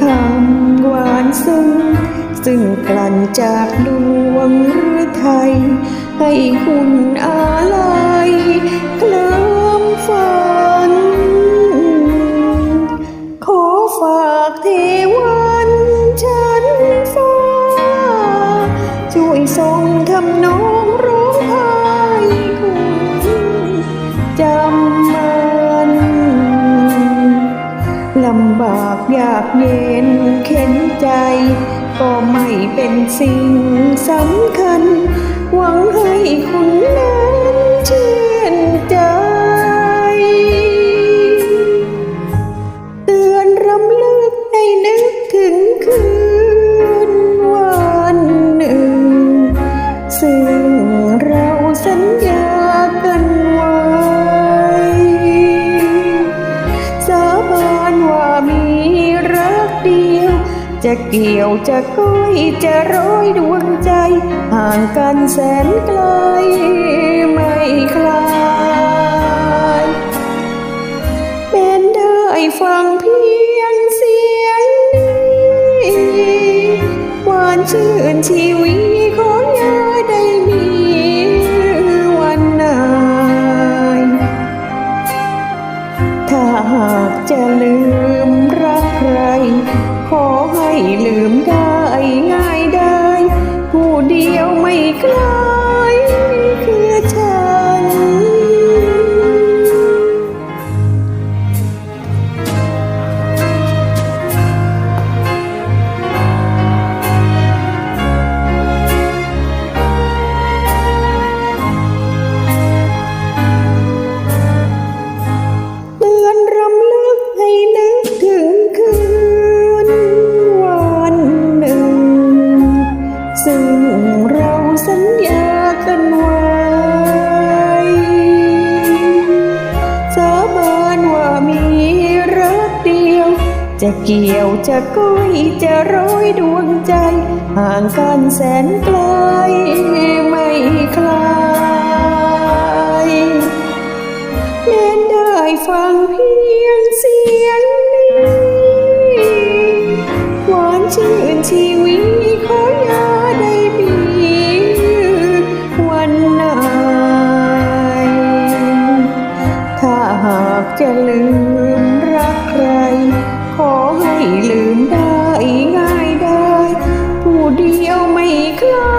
คำหวานซึ้ง ซึ่งกลั่นจากดวงหรือไทย ให้คุณอาลัยเคลิ้มฝัน ขอฝากเทวันฉันฟ้า ช่วยส่งทำนองร้องไห้คุณจำำบากยากเย็นเข็นใจ ก็ไม่เป็นสิ่งสำคัญ หวังให้คุณนะ จะเกี่ยวจะก้อยจะร้อยดวงใจ ห่างกันแสนไกลไม่คลายเป็นได้ฟังเพียงเสียงนี้หวานชื่นชีวิตของยาได้มีวันไหนถ้าหากจะลืมรักใคร อให้ลืมได้ง่ายได้ผู้เดียวไม่คล้า จะเกี่ยวจะก้อยจะร้อยดวงใจ ห่างกันแสนไกลไม่คลายแม้นได้ฟังเพียงเสียงนี้ หวานชื่นชีวิตขอยาได้มีวันไหนถ้าหากจะลืมรักใคร ขอให้ลืมได้ง่ายได้ ผู้เดียวไม่เคย